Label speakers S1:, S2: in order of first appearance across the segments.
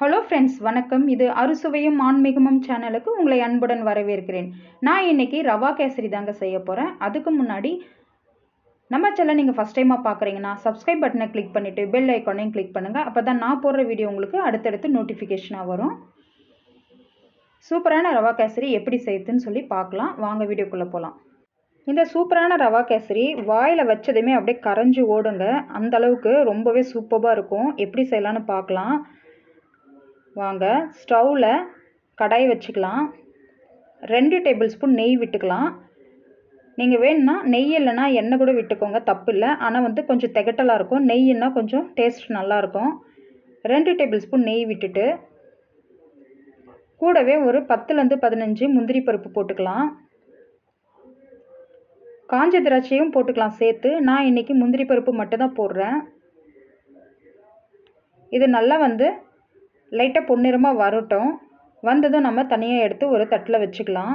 S1: Hello friends வணக்கம். இது அறுசுவையும் ஆன்மீகமும் சேனலுக்கு உங்களை அன்புடன் வரவேற்கிறேன். நான் இன்னைக்கு ரவா கேசரி தாங்க செய்ய போகிறேன் அதுக்கு முன்னாடி நம்ம சேனல் நீங்கள் ஃபஸ்ட் டைமாக பார்க்குறீங்கன்னா சப்ஸ்கிரைப் பட்டனை கிளிக் பண்ணிவிட்டு பெல் ஐக்கானையும் கிளிக் பண்ணுங்கள் அப்போ தான் நான் போடுற வீடியோ உங்களுக்கு அடுத்தடுத்து நோட்டிஃபிகேஷனாக வரும். சூப்பரான ரவா கேசரி எப்படி செய்யுதுன்னு சொல்லி பார்க்கலாம். வாங்க வீடியோக்குள்ளே போகலாம் இந்த சூப்பரான ரவா கேசரி வாயில் வச்சதுமே அப்படியே கரைஞ்சி ஓடுங்க. அந்த அளவுக்கு ரொம்பவே சூப்பராக இருக்கும். எப்படி செய்யலான்னு பார்க்கலாம். வாங்க ஸ்டவ்வில் கடாய் வச்சுக்கலாம். ரெண்டு டேபிள் ஸ்பூன் நெய் விட்டுக்கலாம். நீங்கள் வேணும்னா நெய் இல்லைன்னா எண்ணெய் கூட விட்டுக்கோங்க தப்பு இல்லை. ஆனால் வந்து கொஞ்சம் திகட்டலாக இருக்கும். நெய்னா கொஞ்சம் டேஸ்ட் நல்லாயிருக்கும் ரெண்டு டேபிள் ஸ்பூன் நெய் விட்டுட்டு கூடவே ஒரு பத்துலேருந்து பதினஞ்சு முந்திரி பருப்பு போட்டுக்கலாம். காஞ்ச திராட்சையும் போட்டுக்கலாம் சேர்த்து. நான் இன்றைக்கி முந்திரி பருப்பு மட்டும்தான் போடுறேன். இது நல்லா வந்து லைட்டாக பொன்னிறமாக வரட்டும். வந்ததும் நம்ம தனியாக எடுத்து ஒரு தட்டில் வச்சுக்கலாம்.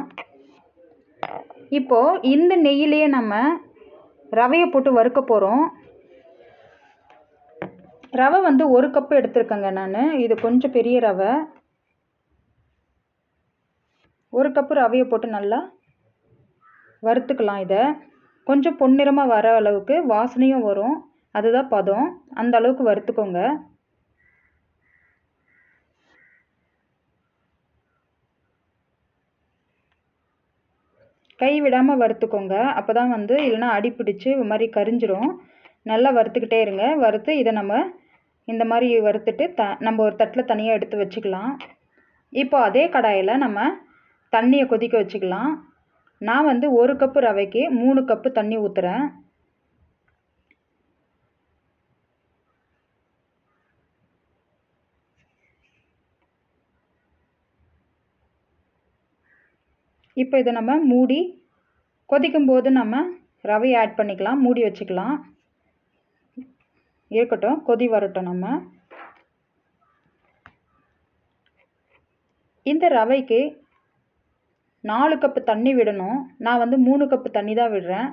S1: இப்போது இந்த நெய்யிலேயே நம்ம ரவையை போட்டு வறுக்க போகிறோம் ரவை வந்து ஒரு கப்பு எடுத்திருக்கேங்க நான். இது கொஞ்சம் பெரிய ரவை. ஒரு கப்பு ரவையை போட்டு நல்லா வறுத்துக்கலாம் இதை. கொஞ்சம் பொன்னிறமாக வர அளவுக்கு வாசனையும் வரும். அதுதான் பதம். அந்த அளவுக்கு வறுத்துக்கோங்க. கை விடாமல் வறுத்துக்கோங்க. அப்போ தான் வந்து இல்லைனா அடி பிடிச்சி இது மாதிரி கரிஞ்சிரும். நல்லா வறுத்துக்கிட்டே இருங்க. வறுத்து இதை நம்ம இந்த மாதிரி வறுத்துட்டு த நம்ம ஒரு தட்டில் தனியாக எடுத்து வச்சுக்கலாம். இப்போ அதே கடாயில் நம்ம தண்ணியை கொதிக்க வச்சுக்கலாம். நான் வந்து ஒரு கப்பு ரவைக்கு மூணு கப்பு தண்ணி ஊற்றுறேன் இப்போ இதை நம்ம மூடி கொதிக்கும் போது நம்ம ரவையை ஆட் பண்ணிக்கலாம் மூடி வச்சுக்கலாம். இருக்கட்டும் கொதி வரட்டும் நம்ம. இந்த ரவைக்கு நாலு கப்பு தண்ணி விடணும். நான் வந்து மூணு கப்பு தண்ணி தான் விடுறேன்.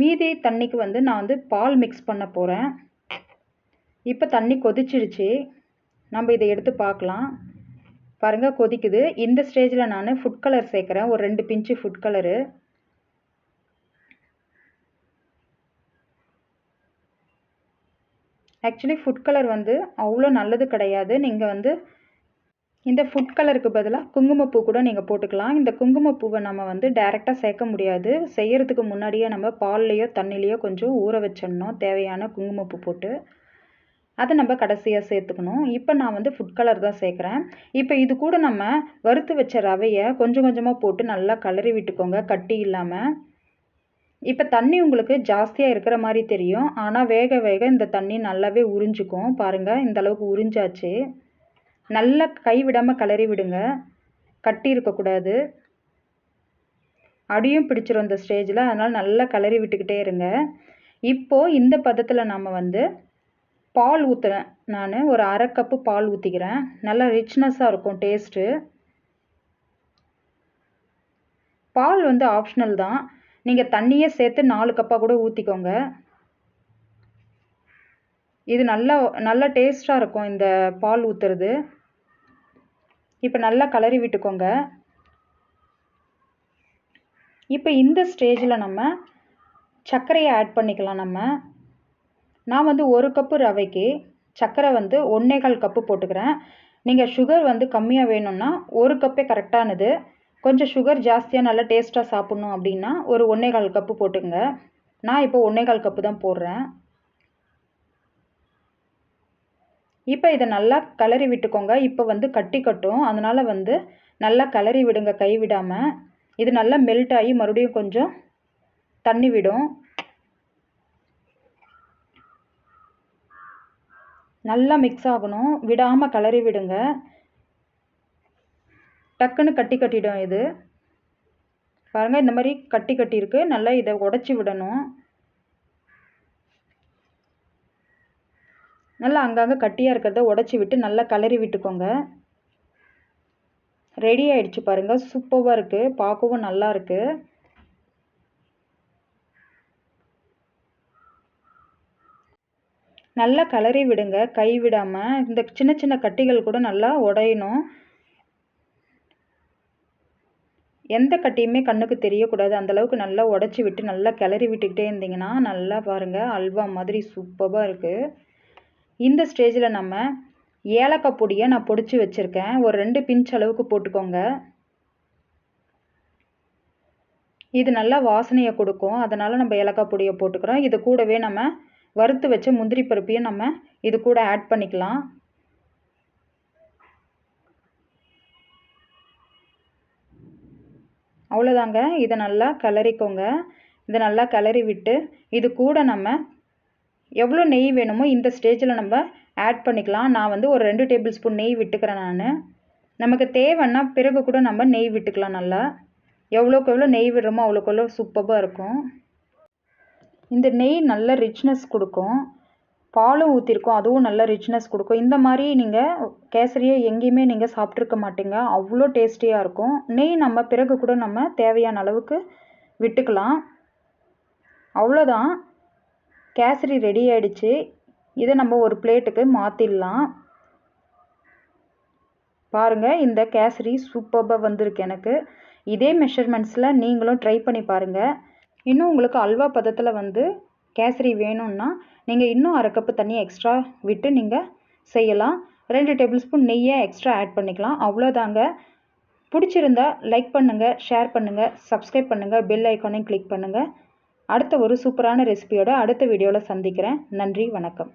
S1: மீதி தண்ணிக்கு வந்து நான் வந்து பால் மிக்ஸ் பண்ண போகிறேன் இப்போ தண்ணி கொதிச்சிடுச்சு நம்ம இதை எடுத்து பார்க்கலாம். பாருங்கள் கொதிக்குது. இந்த ஸ்டேஜில் நான் ஃபுட் கலர் சேர்க்குறேன். ஒரு ரெண்டு பிஞ்சு food colour actually food colour வந்து அவ்வளோ நல்லது கிடையாது. நீங்கள் வந்து இந்த ஃபுட் கலருக்கு பதிலாக குங்குமப்பூ கூட நீங்கள் போட்டுக்கலாம். இந்த குங்குமப்பூவை நம்ம வந்து டைரெக்டாக சேர்க்க முடியாது. செய்கிறதுக்கு முன்னாடியே நம்ம பால்லையோ தண்ணிலேயோ கொஞ்சம் ஊற வச்சிடணும். தேவையான குங்குமப்பூ போட்டு. அதை நம்ம கடைசியாக சேர்த்துக்கணும். இப்போ நான் வந்து ஃபுட் கலர் தான் சேர்க்குறேன். இப்போ இது கூட நம்ம வறுத்து வச்ச ரவையை கொஞ்சம் கொஞ்சமாக போட்டு நல்லா கலரி விட்டுக்கோங்க கட்டி இல்லாமல் இப்போ தண்ணி உங்களுக்கு ஜாஸ்தியாக இருக்கிற மாதிரி தெரியும். ஆனால் வேக வேக இந்த தண்ணி நல்லாவே உறிஞ்சிக்கும். பாருங்கள் இந்த அளவுக்கு உறிஞ்சாச்சு. நல்லா கை விடாமல் கிளறி விடுங்க. கட்டி இருக்கக்கூடாது அடியும் பிடிச்சிரும் இந்த ஸ்டேஜில் அதனால் நல்லா கிளறி விட்டுக்கிட்டே இருங்க. இப்போது இந்த பதத்தில் நம்ம வந்து பால் ஊற்றுறேன் நான் ஒரு அரை கப்பு பால் ஊற்றிக்கிறேன் நல்லா ரிச்னஸ்ஸாக இருக்கும் டேஸ்ட்டு பால் வந்து ஆப்ஷனல் தான். நீங்கள் தண்ணியே சேர்த்து நாலு கப்பாக கூட ஊற்றிக்கோங்க இது நல்லா நல்லா டேஸ்ட்டாக இருக்கும் இந்த பால் ஊற்றுறது இப்போ நல்லா கலரி விட்டுக்கோங்க. இப்போ இந்த ஸ்டேஜில் நம்ம சர்க்கரையை ஆட் பண்ணிக்கலாம் நம்ம. நான் வந்து ஒரு கப்பு ரவைக்கு சர்க்கரை வந்து ஒன்றேகால் கப்பு போட்டுக்கிறேன். நீங்கள் சுகர் வந்து கம்மியாக வேணும்னா ஒரு கப்பே கரெக்டானது கொஞ்சம் சுகர் ஜாஸ்தியாக நல்லா டேஸ்ட்டாக சாப்பிட்ணும் அப்படின்னா ஒரு ஒன்றேகால் கப்பு போட்டுங்க நான் இப்போ ஒன்றேகால் கப்பு தான் போடுறேன். இப்போ இதை நல்லா கலரி விட்டுக்கோங்க. இப்போ வந்து கட்டி கட்டும். அதனால் வந்து நல்லா கலரி விடுங்க கை விடாமல் இது நல்லா மெல்ட் ஆகி மறுபடியும் கொஞ்சம் தண்ணி விடும். நல்லா மிக்ஸ் ஆகணும். விடாமல் கலரி விடுங்க. டக்குன்னு கட்டி கட்டிடும் இது. பாருங்கள் இந்த மாதிரி கட்டி கட்டியிருக்கு நல்லா இதை உடச்சி விடணும். நல்லா அங்கங்கே கட்டியாக இருக்கிறத உடச்சி விட்டு நல்லா கலரி விட்டுக்கோங்க. ரெடி ஆயிடுச்சு பாருங்கள் சூப்பராக இருக்குது பார்க்கவும் நல்லா இருக்குது நல்லா கிளறி விடுங்க கை விடாமல் இந்த சின்ன சின்ன கட்டிகள் கூட நல்லா உடையணும். எந்த கட்டியுமே கண்ணுக்கு தெரியக்கூடாது. அந்தளவுக்கு நல்லா உடச்சி விட்டு நல்லா கிளறி விட்டுக்கிட்டே இருந்தீங்கன்னா நல்லா பாருங்கள் அல்வா மாதிரி சூப்பராக இருக்குது இந்த ஸ்டேஜில் நம்ம ஏலக்காய் பொடியை நான் பொடிச்சு வச்சுருக்கேன். ஒரு ரெண்டு பிஞ்ச் அளவுக்கு போட்டுக்கோங்க. இது நல்லா வாசனையை கொடுக்கும். அதனால் நம்ம ஏலக்காய் பொடியை போட்டுக்கிறோம். இது கூடவே நம்ம வறுத்து வச்ச முந்திரி பருப்பையும் நம்ம இது கூட ஆட் பண்ணிக்கலாம். அவ்வளோதாங்க. இதை நல்லா கிளறிக்கோங்க. இதை நல்லா கிளறி விட்டு இது கூட நம்ம எவ்வளோ நெய் வேணுமோ இந்த ஸ்டேஜில் நம்ம ஆட் பண்ணிக்கலாம். நான் வந்து ஒரு ரெண்டு டேபிள் ஸ்பூன் நெய் விட்டுக்கிறேன் நான். நமக்கு தேவைன்னா பிறகு கூட நம்ம நெய் விட்டுக்கலாம் நல்லா. எவ்வளோக்கு எவ்வளோ நெய் விடுறோமோ அவ்வளோக்கு எவ்வளோ சூப்பராக இருக்கும். இந்த நெய் நல்ல ரிச்னஸ் கொடுக்கும். பாலும் ஊற்றிருக்கோம் அதுவும் நல்ல ரிச்னஸ் கொடுக்கும். இந்த மாதிரி நீங்கள் கேசரியை எங்கேயுமே நீங்கள் சாப்பிட்ருக்க மாட்டீங்க. அவ்வளோ டேஸ்டியாக இருக்கும். நெய் நம்ம பிறகு கூட நம்ம தேவையான அளவுக்கு விட்டுக்கலாம். அவ்வளோதான். கேசரி ரெடி ஆகிடுச்சு இதை நம்ம ஒரு பிளேட்டுக்கு மாற்றிடலாம் பாருங்கள் இந்த கேசரி சூப்பராக வந்திருக்கு எனக்கு. இதே மெஷர்மெண்ட்ஸில் நீங்களும் ட்ரை பண்ணி பாருங்கள் இன்னும் உங்களுக்கு அல்வா பதத்தில் வந்து கேசரி வேணும்னா நீங்கள் இன்னும் அரை கப்பு தண்ணி எக்ஸ்ட்ரா விட்டு நீங்கள் செய்யலாம். ரெண்டு டேபிள் ஸ்பூன் நெய்யை எக்ஸ்ட்ரா ஆட் பண்ணிக்கலாம். அவ்வளோதாங்க. பிடிச்சிருந்தா லைக் பண்ணுங்கள் ஷேர் பண்ணுங்கள் சப்ஸ்கிரைப் பண்ணுங்கள் பெல் ஐக்கானையும் கிளிக் பண்ணுங்கள் அடுத்த ஒரு சூப்பரான ரெசிபியோட அடுத்த வீடியோவில் சந்திக்கிறேன். நன்றி வணக்கம்.